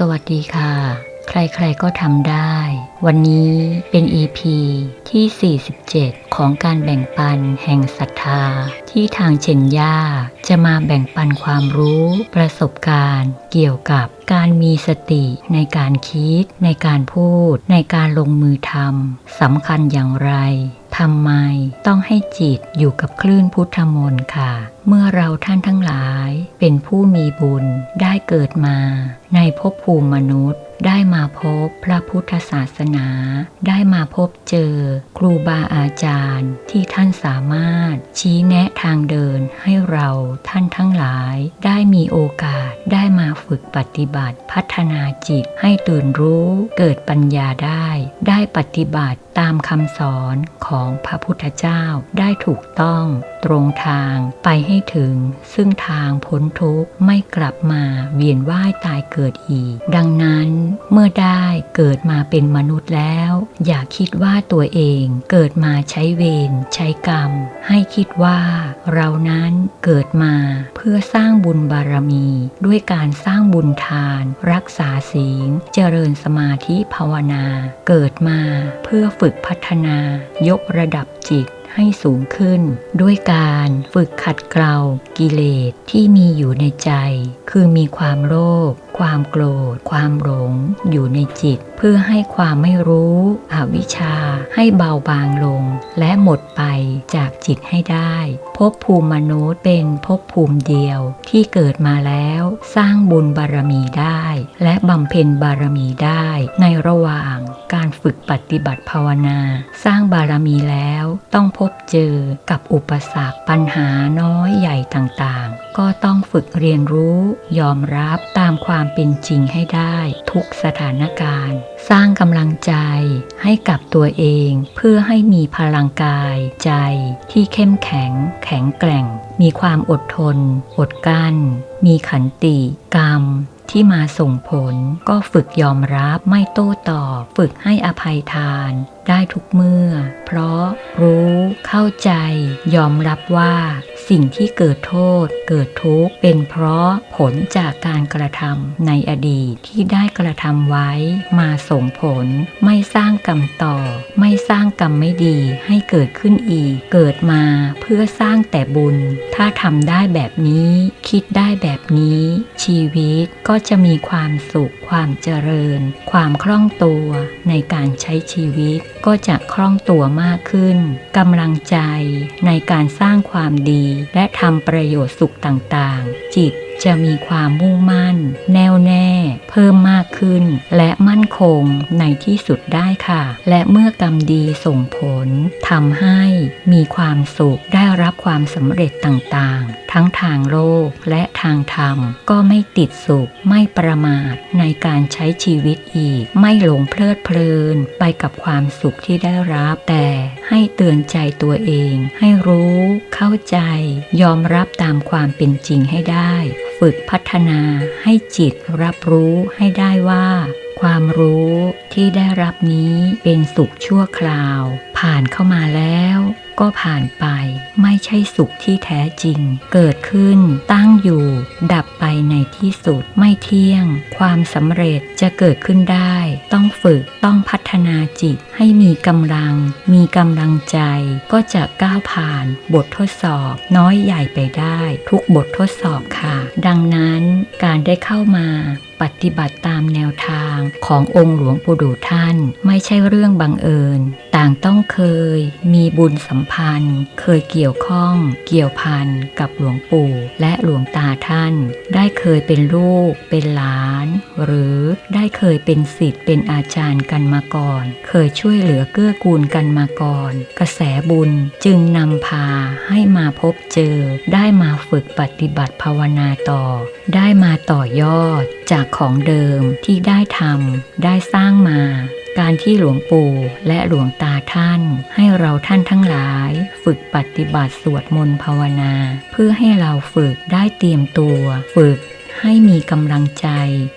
สวัสดีค่ะ ใครๆก็ทำได้ วันนี้เป็น EP ที่ 47 ของการแบ่งปันแห่งศรัทธา ที่ทางเชนย่าจะมาแบ่งปันความรู้ประสบการณ์ เกี่ยวกับการมีสติในการคิด ในการพูด ในการลงมือทำสำคัญอย่างไร ทำไมต้องให้จิตอยู่กับคลื่นพุทธมนต์ค่ะ เมื่อเราท่านทั้งหลายเป็นผู้มีบุญได้เกิดมา ในภพภูมิมนุษย์ ได้มาพบพระพุทธศาสนา ได้มาพบเจอ ครูบาอาจารย์ที่ท่านสามารถ ชี้แนะทางเดินให้เราท่านทั้งหลาย ได้มีโอกาสได้มาฝึกปฏิบัติพัฒนาจิตให้ตื่นรู้เกิดปัญญาได้ ได้ปฏิบัติตามคำสอนของพระพุทธเจ้าได้ถูกต้อง ตรงทางไปให้ถึง ซึ่งทางพ้นทุกข์ไม่กลับมาเวียนว่ายตายเกิดอีก ดังนั้นเมื่อได้เกิดมาเป็นมนุษย์แล้ว อย่าคิดว่าตัวเองเกิดมาใช้เวรใช้กรรม ให้คิดว่าเรานั้นเกิดมาเพื่อสร้างบุญบารมี ด้วยการสร้างบุญทาน รักษาศีล เจริญสมาธิภาวนา เกิดมาเพื่อฝึกพัฒนายกระดับจิต ให้สูงขึ้น ด้วยการฝึกขัดเกลากิเลสที่มีอยู่ในใจ คือมีความโลภความโกรธ ความหลง อยู่ในจิต เพื่อให้ความไม่รู้อวิชชา ให้เบาบางลง และหมดไปจากจิตให้ได้ภพภูมิมนุษย์เป็นภพภูมิเดียว ที่เกิดมาแล้วสร้างบุญบารมีได้ และบำเพ็ญบารมีได้ ในระหว่างการฝึกปฏิบัติภาวนา สร้างบารมีแล้วต้องพบเจอกับอุปสรรคปัญหาน้อยใหญ่ต่างๆ ก็ต้องฝึกเรียนรู้ยอมรับตามความเป็นจริงให้ได้ทุกสถานการณ์ สร้างกำลังใจให้กับตัวเองเพื่อให้มีพลังกายใจที่เข้มแข็ง แข็งแกร่ง มีความอดทน อดกลั้น มีขันติกรรมที่มาส่งผลก็ฝึกยอมรับไม่โต้ตอบ ฝึกให้อภัยทาน ได้ทุกเมื่อ เพราะรู้เข้าใจ ยอมรับว่า สิ่งที่เกิดโทษ เกิดทุกข์เป็นเพราะผลจากการกระทำในอดีตที่ได้กระทำไว้ มาส่งผล ไม่สร้างกรรมต่อ ไม่สร้างกรรมไม่ดีให้เกิดขึ้นอีก เกิดมาเพื่อสร้างแต่บุญ ถ้าทำได้แบบนี้ คิดได้แบบนี้ ชีวิตก็จะมีความสุข ความเจริญ ความคล่องตัวในการใช้ชีวิต ก็จะคล่องตัวมากขึ้นกำลังใจในการสร้างความดีและทำประโยชน์สุขต่างๆ จิตจะมีความมุ่งมั่น แน่วแน่ เพิ่มมากขึ้น และมั่นคงในที่สุดได้ค่ะ และเมื่อกรรมดีส่งผลทำให้มีความสุขได้รับความสำเร็จต่างๆ ทั้งทางโลกและทางธรรม ก็ไม่ติดสุขไม่ประมาทในการใช้ชีวิตอีก ไม่หลงเพลิดเพลินไปกับความสุขที่ได้รับ แต่ให้เตือนใจตัวเอง ให้รู้ เข้าใจ ยอมรับตามความเป็นจริงให้ได้ ฝึกพัฒนาให้จิตรับรู้ให้ได้ว่าความรู้ที่ได้รับนี้เป็นสุขชั่วคราว ผ่านเข้ามาแล้ว ก็ผ่านไป ไม่ใช่สุขที่แท้จริง เกิดขึ้น ตั้งอยู่ ดับไปในที่สุด ไม่เที่ยง ความสำเร็จจะเกิดขึ้นได้ ต้องฝึก ต้องพัฒนาจิตให้มีกำลัง มีกำลังใจ ก็จะก้าวผ่าน บททดสอบ น้อยใหญ่ไปได้ ทุกบททดสอบค่ะ ดังนั้นการได้เข้ามา ปฏิบัติตามแนวทางขององค์หลวงปู่ดูท่าน ไม่ใช่เรื่องบังเอิญ ต่างต้องเคย มีบุญสัมพันธ์ เคยเกี่ยวข้อง เกี่ยวพันกับหลวงปู่ และหลวงตาท่าน ได้เคยเป็นลูก เป็นหลาน หรือได้เคยเป็นศิษย์เป็นอาจารย์กันมาก่อน เคยช่วยเหลือเกื้อกูลกันมาก่อน กระแสบุญจึงนำพา ให้มาพบเจอ ได้มาฝึกปฏิบัติภาวนาต่อ ได้มาต่อยอดจากของเดิมที่ได้ทำได้สร้างมาการที่หลวงปู่และหลวงตาท่าน ให้เราท่านทั้งหลาย ฝึกปฏิบัติสวดมนต์ภาวนา เพื่อให้เราฝึกได้เตรียมตัว ฝึก ให้มีกำลังใจ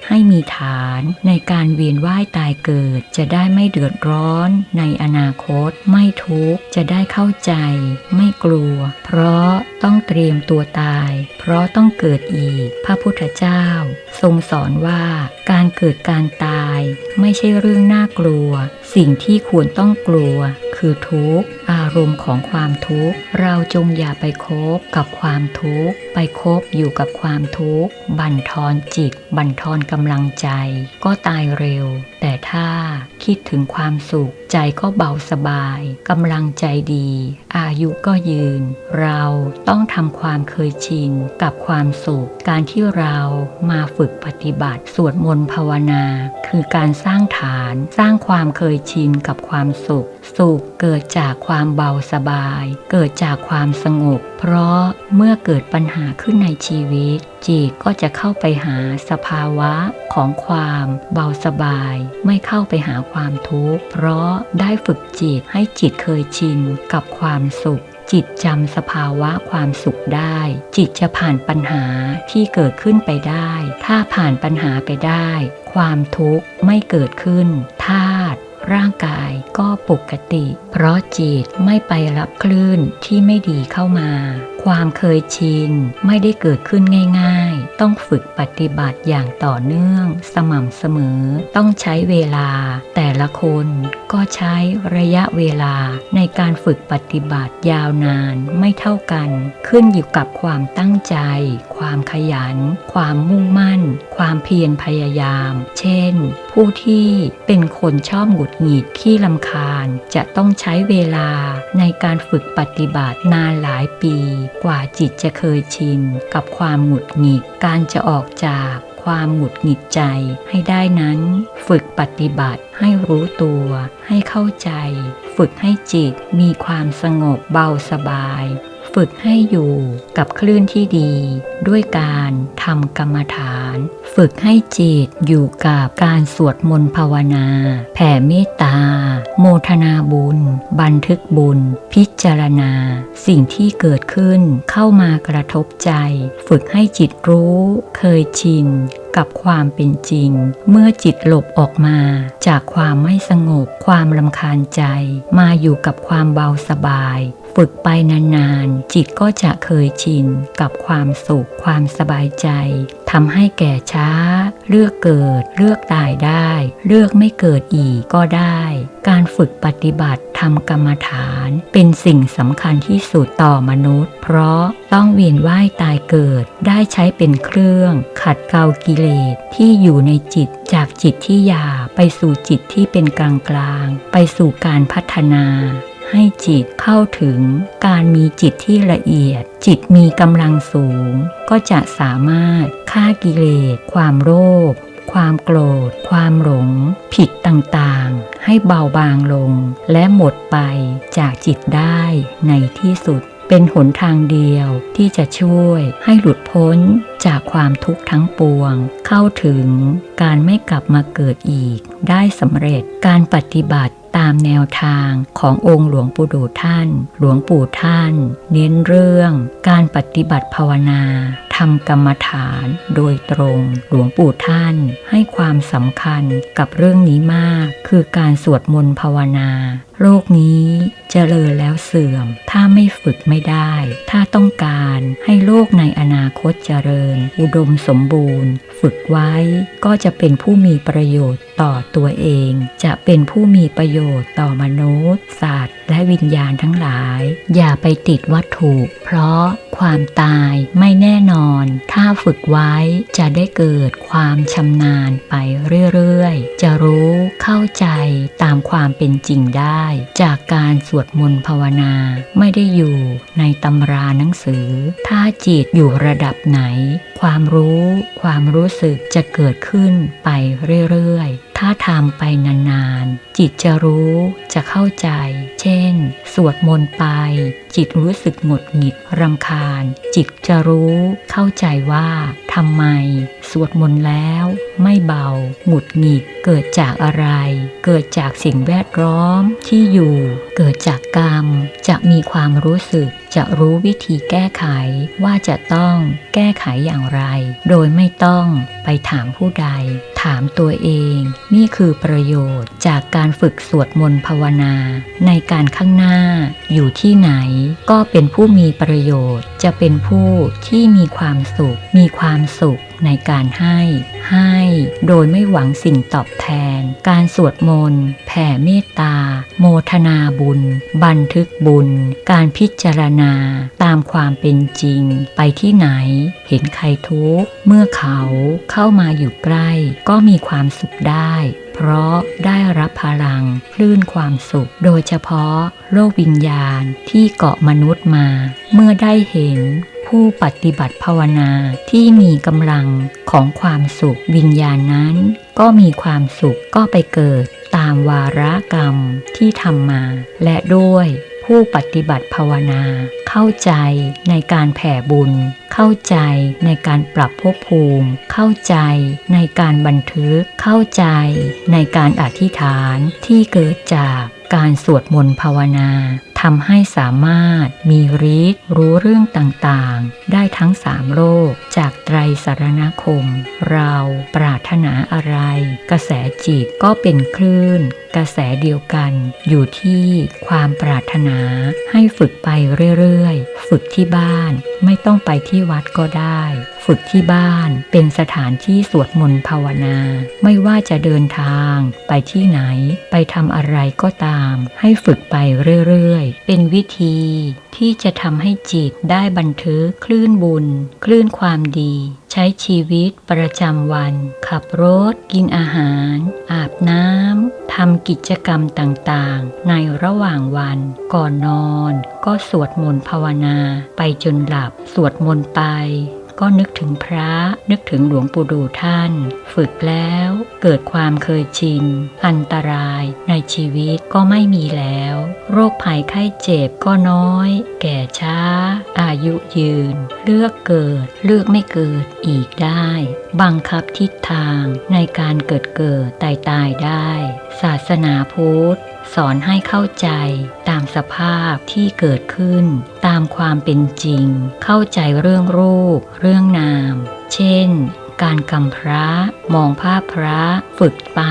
ให้มีฐานในการเวียนว่ายตายเกิด จะได้ไม่เดือดร้อนในอนาคต ไม่ทุกข์จะได้เข้าใจ ไม่กลัว เพราะต้องเตรียมตัวตาย เพราะต้องเกิดอีก พระพุทธเจ้า ทรงสอนว่าการเกิดการตาย ไม่ใช่เรื่องน่ากลัว สิ่งที่ควรต้องกลัว คือทุกข์อารมณ์ของความทุกข์ เราจงอย่าไปคบกับความทุกข์ ไปคบอยู่กับความทุกข์ บั่นทอนจิต บั่นทอนกำลังใจ ก็ตายเร็ว แต่ถ้า คิดถึงความสุข ใจก็เบาสบายกำลังใจดี อายุก็ยืน เราต้องทำความเคยชินกับความสุข การที่เรามาฝึกปฏิบัติสวดมนต์ภาวนา คือการสร้างฐานสร้างความเคยชินกับความสุข สุขเกิดจากความเบาสบาย เกิดจากความสงบ เพราะเมื่อเกิดปัญหาขึ้นในชีวิต จิตก็จะเข้าไปหาสภาวะของความเบาสบาย ไม่เข้าไปหาความทุกข์ เพราะได้ฝึกจิตให้จิตเคยชินกับความสุข จิตจำสภาวะความสุขได้ จิตจะผ่านปัญหาที่เกิดขึ้นไปได้ ถ้าผ่านปัญหาไปได้ ความทุกข์ไม่เกิดขึ้นธาตุร่างกายก็ปกติ เพราะจิตไม่ไปรับคลื่นที่ไม่ดีเข้ามา ความเคยชินไม่ได้เกิดขึ้นง่าย ๆ ต้องฝึกปฏิบัติอย่างต่อเนื่อง สม่ำเสมอ ต้องใช้เวลา แต่ละคนก็ใช้ระยะเวลาในการฝึกปฏิบัติยาวนานไม่เท่ากัน ขึ้นอยู่กับความตั้งใจ ความขยัน ความมุ่งมั่น ความเพียรพยายาม เช่น ผู้ที่เป็นคนชอบหงุดหงิดขี้ลำคาญ จะต้องใช้เวลาในการฝึกปฏิบัตินานหลายปี กว่าจิตจะเคยชิน กับความหงุดหงิด การจะออกจากความหงุดหงิดใจให้ได้นั้น ฝึกปฏิบัติให้รู้ตัว ให้เข้าใจ ฝึกให้จิตมีความสงบเบาสบาย ฝึกให้อยู่กับคลื่นที่ดี ด้วยการทำกรรมฐาน ฝึกให้จิตอยู่กับการสวดมนต์ภาวนา แผ่เมตตา โมทนาบุญ บันทึกบุญ พิจารณา สิ่งที่เกิดขึ้นเข้ามากระทบใจ ฝึกให้จิตรู้ เคยชินกับความเป็นจริง เมื่อจิตหลบออกมา จากความไม่สงบ ความลำคาญใจ มาอยู่กับความเบาสบาย ฝึกไปนานๆ จิตก็จะเคยชินกับความสุข ความสบายใจทำให้แก่ช้า เลือกเกิด เลือกตายได้ เลือกไม่เกิดอีกก็ได้ การฝึกปฏิบัติทำกรรมฐาน เป็นสิ่งสำคัญที่สุดต่อมนุษย์ เพราะต้องเวียนว่ายตายเกิดได้ใช้เป็นเครื่อง ขัดเกลากิเลสที่อยู่ในจิตจากจิตที่หยาบไปสู่จิตที่เป็นกลางกลางไปสู่การพัฒนา ให้จิตเข้าถึงการมีจิตที่ละเอียด จิตมีกำลังสูง ก็จะสามารถฆ่ากิเลส ความโลภความโกรธ ความหลง ผิดต่างๆ ให้เบาบางลง และหมดไปจากจิตได้ในที่สุด เป็นหนทางเดียวที่จะช่วยให้หลุดพ้นจากความทุกข์ทั้งปวง เข้าถึงการไม่กลับมาเกิดอีกได้สำเร็จการปฏิบัติ ตามแนวทางขององค์หลวงปู่ดูท่าน หลวงปู่ท่าน เน้นเรื่องการปฏิบัติภาวนาทำกรรมฐานโดยตรง หลวงปู่ท่านให้ความสำคัญกับเรื่องนี้มาก คือการสวดมนต์ภาวนา โลกนี้เจริญแล้วเสื่อม ถ้าไม่ฝึกไม่ได้ ถ้าต้องการให้โลกในอนาคตเจริญ อุดมสมบูรณ์ ฝึกไว้ก็จะเป็นผู้มีประโยชน์ต่อตัวเอง จะเป็นผู้มีประโยชน์ต่อมนุษย์สัตว์และวิญญาณทั้งหลาย อย่าไปติดวัตถุ เพราะความตายไม่แน่นอน ถ้าฝึกไว้จะได้เกิดความชำนาญไปเรื่อยๆ จะรู้เข้าใจตามความเป็นจริงได้จากการสวดมนต์ภาวนาไม่ได้อยู่ในตำราหนังสือ ถ้าจิตอยู่ระดับไหน ความรู้ ความรู้สึกจะเกิดขึ้นไปเรื่อยๆ ถ้าทำไปนานๆ จิตจะรู้จะเข้าใจ เช่น สวดมนต์ไป จิตรู้สึกหงุดหงิดรำคาญ จิตจะรู้เข้าใจว่าทำไม สวดมนต์แล้ว ไม่เบา หงุดหงิดเกิดจากอะไร เกิดจากสิ่งแวดล้อมที่อยู่ เกิดจากกรรม จะมีความรู้สึก จะรู้วิธีแก้ไขว่าจะต้องแก้ไขอย่างไร โดยไม่ต้องไปถามผู้ใด ถามตัวเอง นี่คือประโยชน์จากการฝึกสวดมนต์ภาวนา ในการข้างหน้าอยู่ที่ไหน ก็เป็นผู้มีประโยชน์ จะเป็นผู้ที่มีความสุข มีความสุข ในการให้ ให้โดยไม่หวังสิ่งตอบแทน การสวดมนต์แผ่เมตตา โมทนาบุญ บันทึกบุญ การพิจารณาตามความเป็นจริง ไปที่ไหน เห็นใครทุกข์เมื่อเขาเข้ามาอยู่ใกล้ ก็มีความสุขได้เพราะได้รับพลังคลื่นความสุข โดยเฉพาะโลกวิญญาณที่เกาะมนุษย์มา เมื่อได้เห็น ผู้ปฏิบัติภาวนาที่มีกำลังของความสุขวิญญาณนั้น ก็มีความสุขก็ไปเกิดตามวาระกรรมที่ทำมา และด้วยผู้ปฏิบัติภาวนา เข้าใจในการแผ่บุญ เข้าใจในการปรับภพภูมิ เข้าใจในการบันทึก เข้าใจในการอธิษฐานที่เกิดจากการสวดมนต์ภาวนา ทำให้สามารถมีฤทธิ์รู้เรื่องต่าง ได้ทั้งสามโลกจากไตรสารณคม เราปรารถนาอะไร กระแสจิตก็เป็นคลื่น กระแสเดียวกัน อยู่ที่ความปรารถนาให้ฝึกไปเรื่อยๆ ฝึกที่บ้านไม่ต้องไปที่วัดก็ได้ ฝึกที่บ้านเป็นสถานที่สวดมนต์ภาวนา ไม่ว่าจะเดินทาง ไปที่ไหน ไปทำอะไรก็ตาม ให้ฝึกไปเรื่อยๆ เป็นวิธีที่จะทำให้จิตได้บันทึกคลื่นื่นบุญ คลื่นความดี ใช้ชีวิตประจำวัน ขับรถ กินอาหาร อาบน้ำทำกิจกรรมต่างๆ ในระหว่างวัน ก่อนนอน ก็สวดมนต์ภาวนา ไปจนหลับ สวดมนต์ไป ก็นึกถึงพระนึกถึงหลวงปู่ดูท่าน ฝึกแล้วเกิดความเคยชิน อันตรายในชีวิตก็ไม่มีแล้ว โรคภัยไข้เจ็บก็น้อย แก่ช้า อายุยืน เลือกเกิด เลือกไม่เกิดอีกได้ บังคับทิศทางในการเกิดเกิดตายตายได้ ศาสนาพุทธ สอนให้เข้าใจตามสภาพที่เกิดขึ้น ตามความเป็นจริง เข้าใจเรื่องรูป เรื่องนาม เช่น การกำพระมองภาพพระฝึกไป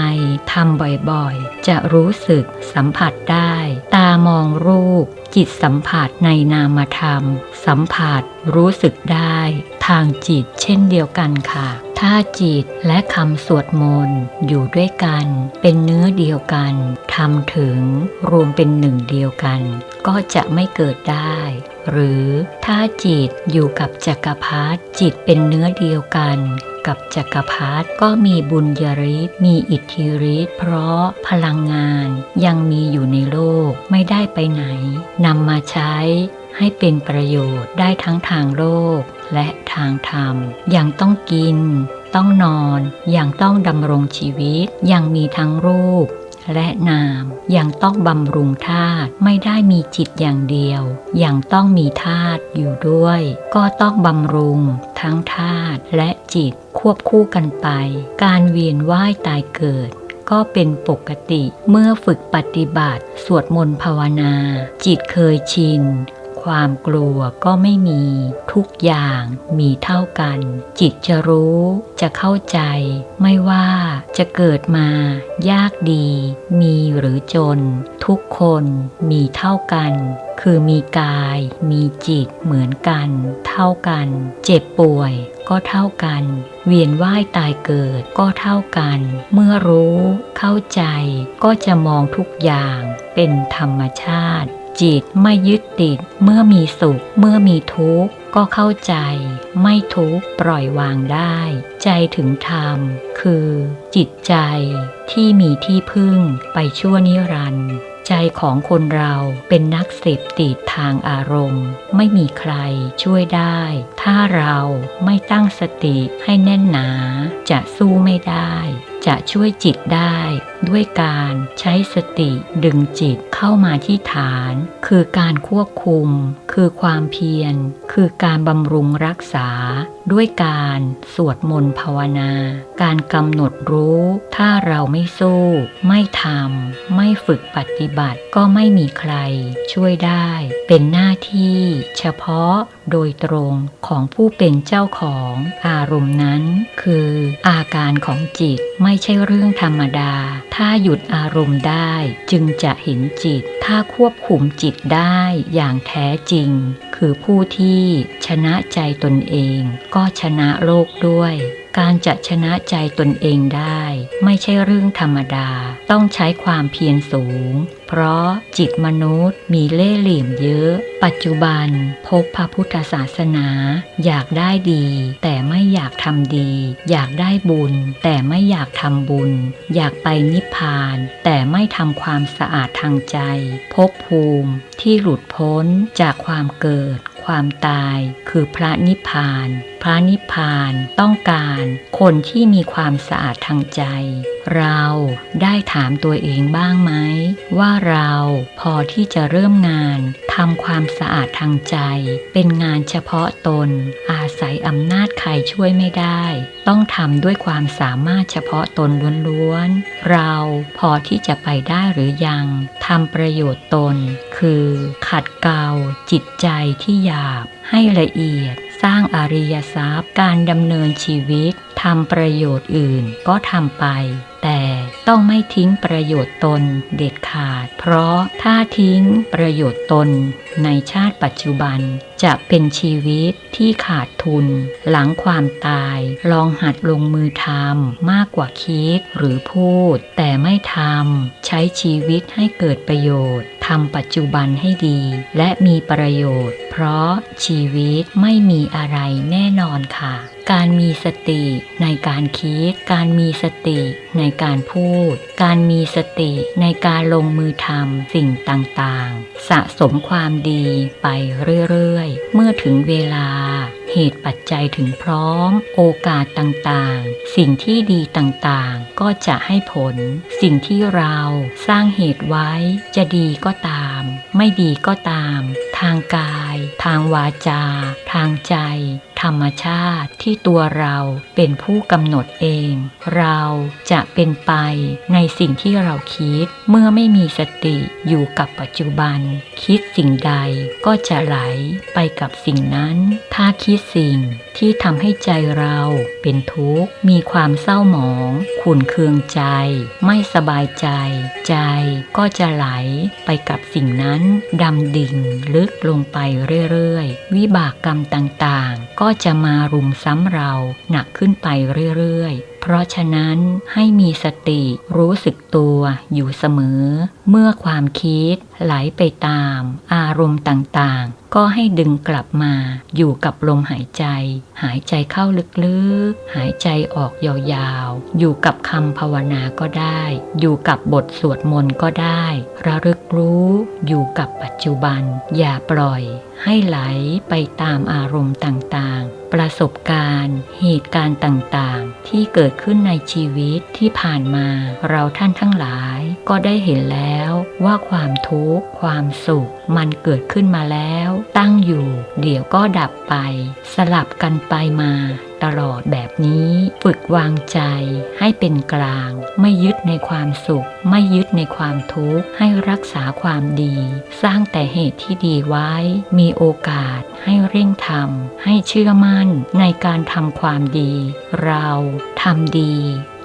ทำบ่อยๆ จะรู้สึกสัมผัสได้ ตามองรูป จิตสัมผัสในนามธรรม สัมผัสรู้สึกได้ ทางจิตเช่นเดียวกันค่ะ ถ้าจิตและคำสวดมนต์อยู่ด้วยกัน เป็นเนื้อเดียวกันทำถึงรวมเป็นหนึ่งเดียวกัน ก็จะไม่เกิดได้ หรือถ้าจิตอยู่กับจักรพรรดิจิตเป็นเนื้อเดียวกันกับจักรพรรดิก็มีบุญยริศมีอิทธิฤทธิ์เพราะพลังงานยังมีอยู่ในโลกไม่ได้ไปไหนนำมาใช้ให้เป็นประโยชน์ได้ทั้งทางโลก และทางธรรม ยังต้องกิน ต้องนอน ยังต้องดำรงชีวิต ยังมีทั้งรูปและนามยังต้องบำรุงธาตุไม่ได้มีจิตอย่างเดียว ยังต้องมีธาตุอยู่ด้วย ก็ต้องบำรุง ทั้งธาตุและจิตควบคู่กันไป การเวียนว่ายตายเกิด ก็เป็นปกติเมื่อฝึกปฏิบัติ สวดมนต์ภาวนา จิตเคยชิน ความกลัวก็ไม่มี ทุกอย่างมีเท่ากัน จิตจะรู้จะเข้าใจ ไม่ว่าจะเกิดมา ยากดี มีหรือจน ทุกคนมีเท่ากัน คือมีกาย มีจิตเหมือนกัน เท่ากัน เจ็บป่วยก็เท่ากัน เวียนว่ายตายเกิดก็เท่ากัน เมื่อรู้เข้าใจก็จะมองทุกอย่างเป็นธรรมชาติ จิตไม่ยึดติด เมื่อมีสุข เมื่อมีทุกข์ ก็เข้าใจ ไม่ทุกข์ปล่อยวางได้ ใจถึงธรรม คือ จิตใจที่มีที่พึ่งไปชั่วนิรันดร์ใจของคนเราเป็นนักเสพติดทางอารมณ์ ไม่มีใครช่วยได้ ถ้าเราไม่ตั้งสติให้แน่นหนา จะสู้ไม่ได้ จะช่วยจิตได้ด้วยการใช้สติดึงจิตเข้ามาที่ฐาน คือการควบคุม คือความเพียร คือการบำรุงรักษา ด้วยการสวดมนต์ภาวนา การกำหนดรู้ ถ้าเราไม่สู้ ไม่ทำไม่ฝึกปฏิบัติก็ไม่มีใครช่วยได้ เป็นหน้าที่เฉพาะโดยตรงของผู้เป็นเจ้าของอารมณ์นั้น คืออาการของจิตไม่ใช่เรื่องธรรมดาถ้าหยุดอารมณ์ได้จึงจะเห็นจิต ถ้าควบคุมจิตได้อย่างแท้จริง คือผู้ที่ชนะใจตนเอง ก็ชนะโลกด้วย การจะชนะใจตนเองได้ ไม่ใช่เรื่องธรรมดา ต้องใช้ความเพียรสูง เพราะจิตมนุษย์มีเล่ห์เหลี่ยมเยอะ ปัจจุบันพบพระพุทธศาสนา อยากได้ดี แต่ไม่อยากทำดี อยากได้บุญ แต่ไม่อยากทำบุญ อยากไปนิพพาน แต่ไม่ทำความสะอาดทางใจภพภูมิที่หลุดพ้นจากความเกิด ความตายคือพระนิพพาน พระนิพพานต้องการคนที่มีความสะอาดทางใจ เราได้ถามตัวเองบ้างไหม ว่าเราพอที่จะเริ่มงานทำความสะอาดทางใจ เป็นงานเฉพาะตน อาศัยอำนาจใครช่วยไม่ได้ ต้องทำด้วยความสามารถเฉพาะตนล้วนๆ เราพอที่จะไปได้หรือยังทำประโยชน์ตน คือขัดเกลาจิตใจที่หยาบให้ละเอียด สร้างอริยทรัพย์ การดำเนินชีวิตทำประโยชน์อื่นก็ทำไป ต้องไม่ทิ้งประโยชน์ตนเด็ดขาด เพราะถ้าทิ้งประโยชน์ตนในชาติปัจจุบัน จะเป็นชีวิตที่ขาดทุน หลังความตาย ลองหัดลงมือทำมากกว่าคิดหรือพูด แต่ไม่ทำใช้ชีวิตให้เกิดประโยชน์ทำปัจจุบันให้ดี และมีประโยชน์ เพราะชีวิตไม่มีอะไรแน่นอนค่ะ การมีสติในการคิด การมีสติในการพูด การมีสติในการลงมือทำสิ่งต่างๆ สะสมความดีไปเรื่อยๆ เมื่อถึงเวลา เหตุปัจจัยถึงพร้อม โอกาสต่างๆ สิ่งที่ดีต่างๆ ก็จะให้ผล สิ่งที่เราสร้างเหตุไว้ จะดีก็ตาม ไม่ดีก็ตาม ทางกาย ทางวาจา ทางใจ ธรรมชาติที่ตัวเราเป็นผู้กำหนดเอง เราจะเป็นไปในสิ่งที่เราคิด เมื่อไม่มีสติอยู่กับปัจจุบัน คิดสิ่งใดก็จะไหลไปกับสิ่งนั้น ถ้าคิดสิ่งที่ทำให้ใจเราเป็นทุกข์ มีความเศร้าหมอง ขุ่นเคืองใจ ไม่สบายใจ ใจก็จะไหลไปกับสิ่งนั้นดำดิ่งลึกลงไปเรื่อยๆ วิบากกรรมต่างๆ ก็็จะมารุมซ้ำเราหนักขึ้นไปเรื่อยๆ เพราะฉะนั้นให้มีสติรู้สึกตัวอยู่เสมอ เมื่อความคิดไหลไปตาม อารมณ์ต่างๆ ก็ให้ดึงกลับมาอยู่กับลมหายใจ หายใจเข้าลึกๆ หายใจออกยาวๆ อยู่กับคำภาวนาก็ได้ อยู่กับบทสวดมนต์ก็ได้ ระลึกรู้อยู่กับปัจจุบัน อย่าปล่อย ให้ไหลไปตามอารมณ์ต่างๆ ประสบการณ์ เหตุการณ์ต่างๆ ที่เกิดขึ้นในชีวิตที่ผ่านมา เราท่านทั้งหลายก็ได้เห็นแล้วว่าความทุกข์ ความสุข มันเกิดขึ้นมาแล้ว ตั้งอยู่ เดี๋ยวก็ดับไป สลับกันไปมา ตลอดแบบนี้ ฝึกวางใจให้เป็นกลาง ไม่ยึดในความสุข ไม่ยึดในความทุกข์ ให้รักษาความดี สร้างแต่เหตุที่ดีไว้ มีโอกาสให้เร่งทำให้เชื่อมั่นในการทำความดี เราทำดี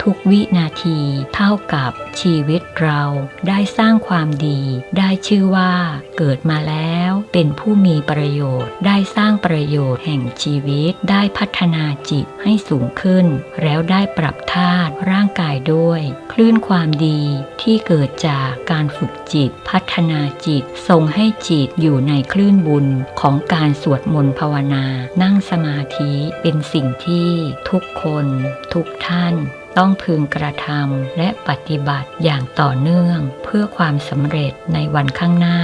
ทุกวินาทีเท่ากับชีวิตเราได้สร้างความดี ได้ชื่อว่าเกิดมาแล้วเป็นผู้มีประโยชน์ ได้สร้างประโยชน์แห่งชีวิต ได้พัฒนาจิตให้สูงขึ้น แล้วได้ปรับธาตุร่างกายด้วย คลื่นความดีที่เกิดจากการฝึกจิต พัฒนาจิตทรงให้จิตอยู่ในคลื่นบุญของการสวดมนต์ภาวนา นั่งสมาธิเป็นสิ่งที่ทุกคน ทุกท่าน ต้องพึงกระทำและปฏิบัติอย่างต่อเนื่องเพื่อความสำเร็จในวันข้างหน้า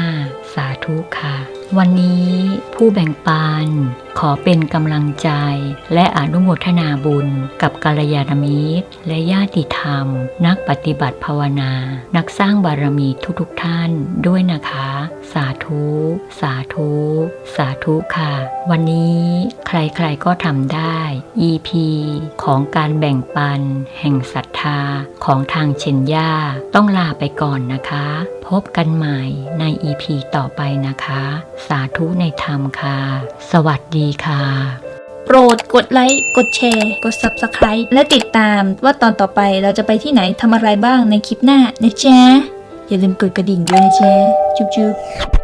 สาธุค่ะ วันนี้ผู้แบ่งปันขอเป็นกำลังใจและอนุโมทนาบุญกับกัลยาณมิตร และญาติธรรม นักปฏิบัติภาวนา นักสร้างบารมีทุกๆทท่านด้วยนะคะ สาธุ สาธุ สาธุค่ะ วันนี้ใครๆก็ทำได้ EP ของการแบ่งปัน แห่งศรัทธาของทางเชนย่าต้องลาไปก่อนนะคะ พบกันใหม่ใน EP ต่อไปนะคะ สาธุในธรรมค่ะ สวัสดีค่ะโปรดกดไลค์ กดแชร์ กด Subscribe และติดตามว่าตอนต่อไปเราจะไปที่ไหนทำอะไรบ้างในคลิปหน้านะจ๊ะ อย่าลืมกดกระดิ่งด้วยนะเจ๊บจุ๊บ